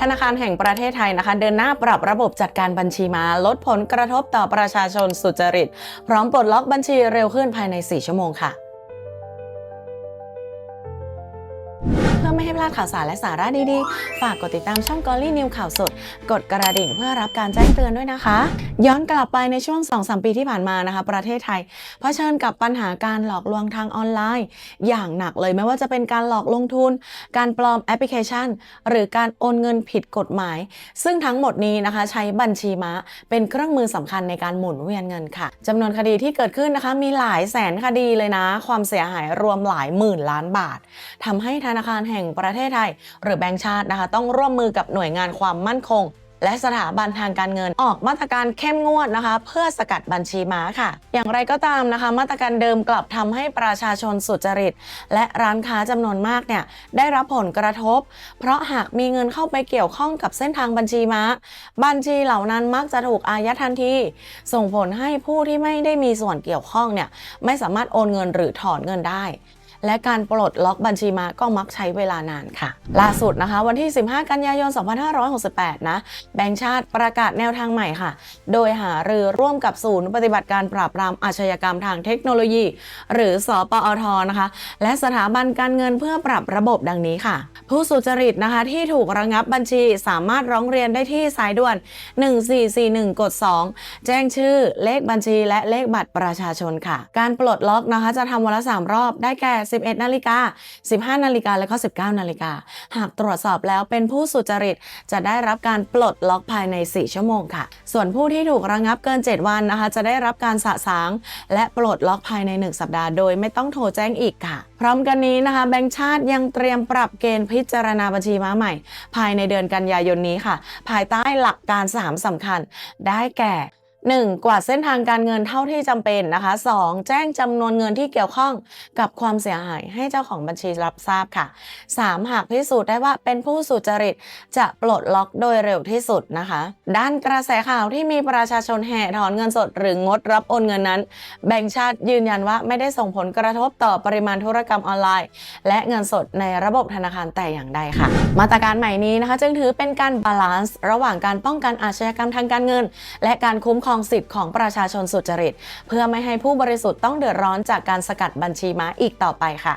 ธนาคารแห่งประเทศไทยนะคะ เดินหน้าปรับระบบจัดการบัญชีมา ลดผลกระทบต่อประชาชนสุจริต พร้อมปลดล็อกบัญชีเร็วขึ้นภายใน 4 ชั่วโมงค่ะ พื่อไม่ให้พลาดข่าวสารและสาระดีๆ ฝากกดติดตามช่องกอลี่นิวข่าวสด กดกระดิ่งเพื่อรับการแจ้งเตือนด้วยนะคะ ย้อนกลับไปในช่วง 2-3 ปีที่ผ่านมานะคะ ประเทศไทยเผชิญกับปัญหาการหลอกลวงทางออนไลน์ อย่างหนักเลยไม่ว่าจะเป็นการหลอกลงทุน การปลอมแอปพลิเคชัน หรือการโอนเงินผิดกฎหมาย ซึ่งทั้งหมดนี้นะคะใช้บัญชีม้าเป็นเครื่องมือสำคัญในการหมุนเวียนเงินค่ะจำนวนคดีที่เกิดขึ้นนะคะมีหลายแสนคดีเลยนะ ความเสียหายรวมหลายหมื่นล้านบาททำให้ธนาคารแแห่งประเทศไทย หรือแบงก์ชาตินะคะ ต้องร่วมมือกับหน่วยงานความมั่นคง และสถาบันทางการเงินออกมาตรการเข้มงวดนะคะ เพื่อสกัดบัญชีม้าค่ะ อย่างไรก็ตามนะคะ มาตรการเดิมกลับทำให้ประชาชนสุจริต และร้านค้าจำนวนมากเนี่ยได้รับผลกระทบ เพราะหากมีเงินเข้าไปเกี่ยวข้องกับเส้นทางบัญชีม้า บัญชีเหล่านั้นมักจะถูกอายัดทันทีส่งผลให้ผู้ที่ไม่ได้มีส่วนเกี่ยวข้องเนี่ยไม่สามารถโอนเงินหรือถอนเงินได้ และการปลดล็อกบัญชีมาก็มักใช้เวลานานค่ะ ล่าสุดนะคะ วันที่ 15 กันยายน 2568 นะแบงก์ชาติประกาศแนวทางใหม่ค่ะ โดยหารือร่วมกับศูนย์ปฏิบัติการปราบปรามอาชญากรรมทางเทคโนโลยี หรือสปอทนะคะ และสถาบันการเงินเพื่อปรับระบบดังนี้ค่ะ ผู้สุจริตนะคะที่ถูกระงับบัญชีสามารถร้องเรียนได้ที่สายด่วน 1441 กด 2 แจ้งชื่อเลขบัญชีและเลขบัตรประชาชนค่ะ การปลดล็อกนะคะจะทำวันละ3รอบได้แก่11นาฬิกา15นาฬิกาและก็ 19นาฬิกาหากตรวจสอบแล้วเป็นผู้สุจริตจะได้รับการปลดล็อกภายใน 4 ชั่วโมงค่ะ ส่วนผู้ที่ถูกระงับเกิน 7 วันนะคะ จะได้รับการสะสาง และปลดล็อกภายใน 1 สัปดาห์โดยไม่ต้องโทรแจ้งอีกค่ะ พร้อมกันนี้นะคะ แบงก์ชาติยังเตรียมปรับเกณฑ์พิจารณาบัญชีม้าใหม่ ภายในเดือนกันยายนนี้ค่ะ ภายใต้หลักการ 3สำคัญได้แก่ 1. กวาดเส้นทางการเงินเท่าที่จำเป็นนะคะ 2. แจ้งจำนวนเงินที่เกี่ยวข้องกับความเสียหายให้เจ้าของบัญชีรับทราบค่ะ 3. หากพิสูจน์ได้ว่าเป็นผู้สุจริตจะปลดล็อกโดยเร็วที่สุดนะคะ ด้านกระแสข่าวที่มีประชาชนแห่ถอนเงินสด หรืองดรับโอนเงินนั้น แบงก์ชาติยืนยันว่าไม่ได้ส่งผลกระทบต่อปริมาณธุรกรรมออนไลน์ และเงินสดในระบบธนาคารแต่อย่างใดค่ะ มาตรการใหม่นี้นะคะ จึงถือเป็นการบาลานซ์ระหว่างการป้องกันอาชญากรรมทางการเงิน และการคุ้มครององสิทธิ์ของประชาชนสุจริต เพื่อไม่ให้ผู้บริสุทธิ์ต้องเดือดร้อนจากการสกัดบัญชีม้าอีกต่อไปค่ะ